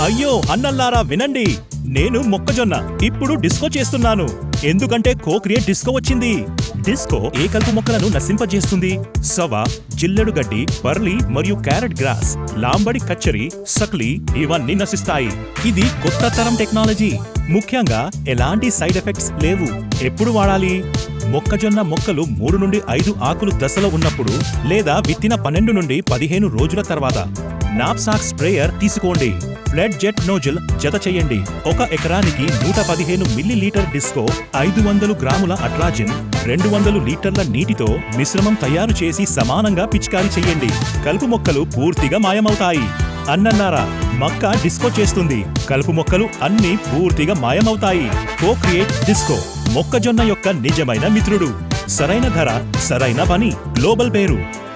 అయ్యో అన్నల్లారా వినండి. నేను మొక్కజొన్న ఇప్పుడు డిస్కో చేస్తున్నాను. ఎందుకంటే కో క్రియేట్ డిస్కో వచ్చింది. డిస్కో ఏ కలుపు మొక్కలను నశింపజేస్తుంది? సవ జిల్లెడు గడ్డి బర్లీ మరియు క్యారెట్ గ్రాస్ లాంబడి కచ్చరి సక్లి ఇవన్నీ నశిస్తాయి. ఇది కొత్త తరం టెక్నాలజీ. ముఖ్యంగా ఎలాంటి సైడ్ ఎఫెక్ట్స్ లేవు. ఎప్పుడు వాడాలి? మొక్కజొన్న మొక్కలు మూడు నుండి ఐదు ఆకులు దశలో ఉన్నప్పుడు లేదా విత్తిన పన్నెండు నుండి పదిహేను రోజుల తర్వాత. నాప్సాక్ స్ప్రేయర్ తీసుకోండి. ఫ్లడ్ జెట్ నోజిల్ జత చేయండి. ఒక ఎకరానికి నూట పదిహేను మిల్లీ లీటర్ డిస్కో ఐదు వందలు గ్రాముల అట్రాజిన్ రెండు వందలు లీటర్ల నీటితో మిశ్రమం తయారు చేసి సమానంగా పిచికారీ చేయండి. కలుపు మొక్కలు పూర్తిగా మాయమవుతాయి. అన్నన్నారా మక్క డిస్కో చేస్తుంది. కలుపు మొక్కలు అన్నీ పూర్తిగా మాయమవుతాయి. కో క్రియేట్ డిస్కో మొక్కజొన్న యొక్క నిజమైన మిత్రుడు. సరైన ధర సరైన పని గ్లోబల్ పేరు.